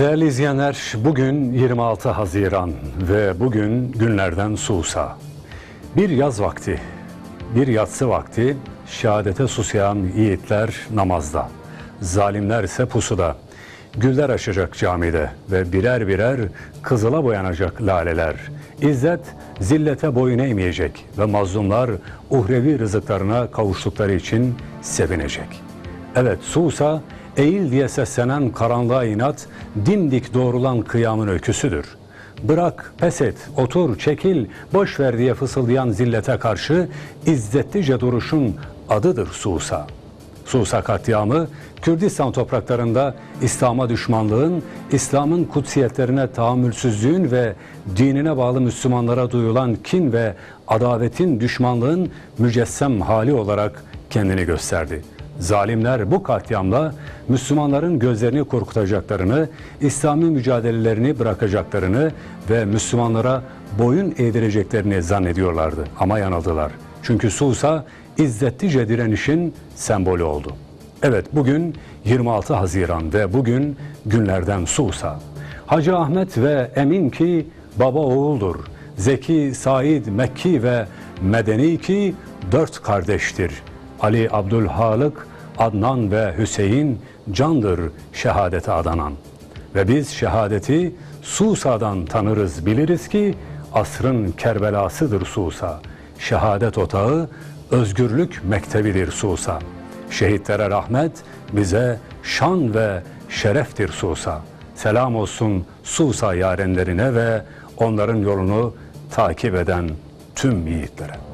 Değerli izleyenler, bugün 26 Haziran ve bugün günlerden Susa. Bir yaz vakti, bir yatsı vakti şehadete susayan yiğitler namazda. Zalimler ise pusuda. Güller açacak camide ve birer birer kızıla boyanacak laleler. İzzet zillete boyun eğmeyecek ve mazlumlar uhrevi rızıklarına kavuştukları için sevinecek. Evet Susa eğil diye seslenen karanlığa inat dimdik doğrulan kıyamın öyküsüdür. Bırak, pes et, otur, çekil, boş ver diye fısıldayan zillete karşı izzetlice duruşun adıdır Susa. Susa katliamı Kürdistan topraklarında İslam'a düşmanlığın, İslam'ın kutsiyetlerine tahammülsüzlüğün ve dinine bağlı Müslümanlara duyulan kin ve adavetin düşmanlığın mücessem hali olarak kendini gösterdi. Zalimler bu katliamla Müslümanların gözlerini korkutacaklarını, İslami mücadelelerini bırakacaklarını ve Müslümanlara boyun eğdireceklerini zannediyorlardı ama yanıldılar. Çünkü Susa izzetlice direnişin sembolü oldu. Evet bugün 26 Haziran ve bugün günlerden Susa. Hacı Ahmet ve Emin ki baba oğuldur. Zeki, Said, Mekki ve Medeni ki dört kardeştir. Ali Abdülhalık, Adnan ve Hüseyin candır şehadete adanan. Ve biz şehadeti Susa'dan tanırız biliriz ki asrın Kerbelasıdır Susa. Şehadet otağı özgürlük mektebidir Susa. Şehitlere rahmet bize şan ve şereftir Susa. Selam olsun Susa yarenlerine ve onların yolunu takip eden tüm yiğitlere.